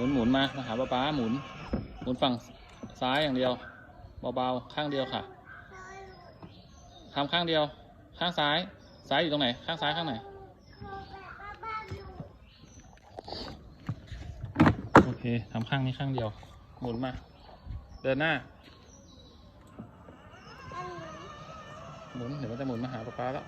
มุนหมุนมามาหาป้าป้าหมุน หมุนฝั่งซ้ายอย่างเดียว เบาๆ ข้างเดียวค่ะทำข้างเดียว ข้างซ้าย ซ้ายอยู่ตรงไหน ข้างซ้ายข้างไหนโอเคทำข้างนี้ข้างเดียว หมุนมา เดินหน้า หมุน เดี๋ยวมันจะหมุนมาหาป๊าป๊าแล้ว